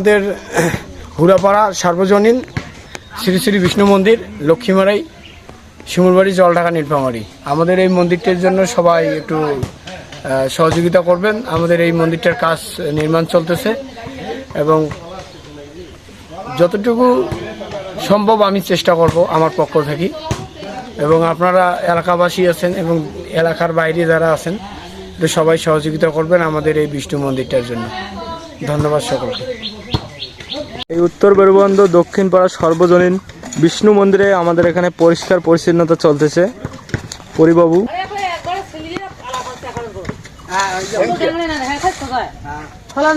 আমাদের হুড়াপাড়া সার্বজনীন শ্রী শ্রী বিষ্ণু মন্দির, লক্ষ্মীমারাই, শিমুলবাড়ি, জলঢাকা, নীলফামারি। আমাদের এই মন্দিরটির জন্য সবাই একটু সহযোগিতা করবেন। আমাদের এই মন্দিরটার কাজ নির্মাণ চলতেছে এবং যতটুকু সম্ভব আমি চেষ্টা করব আমার পক্ষ থেকে। এবং আপনারা এলাকাবাসী আছেন এবং এলাকার বাইরে যারা আছেন সবাই সহযোগিতা করবেন আমাদের এই বিষ্ণু মন্দিরটার জন্য। ধন্যবাদ সকলকে। এই উত্তর বেরুবন্ধ দক্ষিণ পাড়া সর্বজনীন বিষ্ণু মন্দিরে আমাদের এখানে পরিষ্কার পরিচ্ছন্নতা চলতেছে। পরিবাবু। ফলান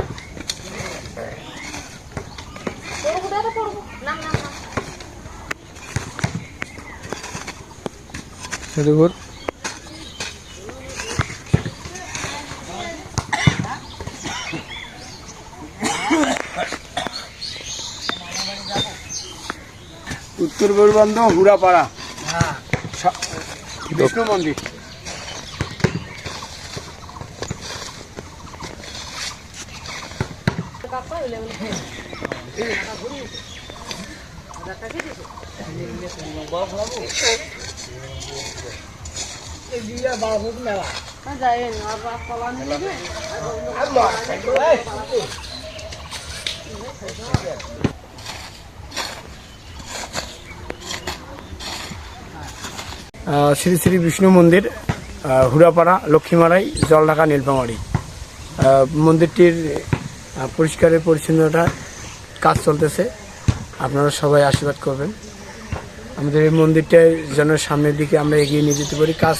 উত্তর পূর্বান্ধ হুড়াপাড়া। বিষ্ণু মন্দির। শ্রী শ্রী বিষ্ণু মন্দির হুড়াপাড়া, লক্ষ্মীমারাই, জলঢাকা, নীলফামারি। মন্দিরটির পরিষ্কারের পরিচ্ছন্নতা কাজ চলতেছে। আপনারা সবাই আশীর্বাদ করবেন। আমাদের এই মন্দিরটায় যেন সামনের দিকে আমরা এগিয়ে নিয়ে যেতে পারি। কাজ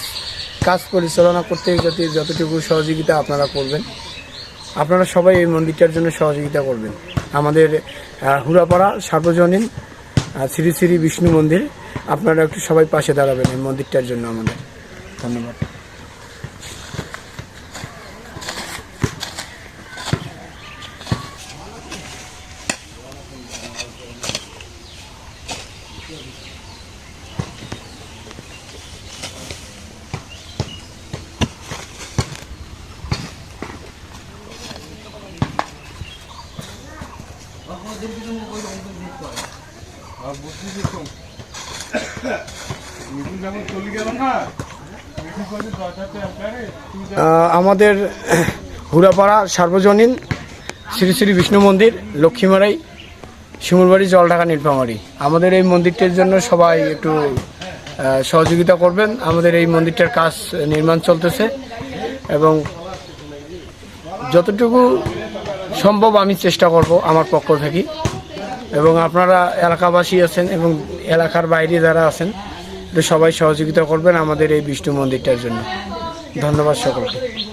কাজ পরিচালনা করতে যাতে যতটুকু সহযোগিতা আপনারা করবেন, আপনারা সবাই এই মন্দিরটার জন্য সহযোগিতা করবেন। আমাদের হুরাপাড়া হুড়াপাড়া সার্বজনীন শ্রী শ্রী বিষ্ণু মন্দির, আপনারা একটু সবাই পাশে দাঁড়াবেন এই মন্দিরটার জন্য আমাদের। ধন্যবাদ। আমাদের হুড়াপাড়া সার্বজনীন শ্রী শ্রী বিষ্ণু মন্দির, লক্ষ্মীমারাই, শিমুলবাড়ি, জলঢাকা, নীলফামারি। আমাদের এই মন্দিরটির জন্য সবাই একটু সহযোগিতা করবেন। আমাদের এই মন্দিরটার কাজ নির্মাণ চলতেছে এবং যতটুকু সম্ভব আমি চেষ্টা করব আমার পক্ষ থেকে। এবং আপনারা এলাকাবাসী আছেন এবং এলাকার বাইরে যারা আছেন সবাই সহযোগিতা করবেন আমাদের এই বিষ্ণু মন্দিরটার জন্য। ধন্যবাদ সকলকে।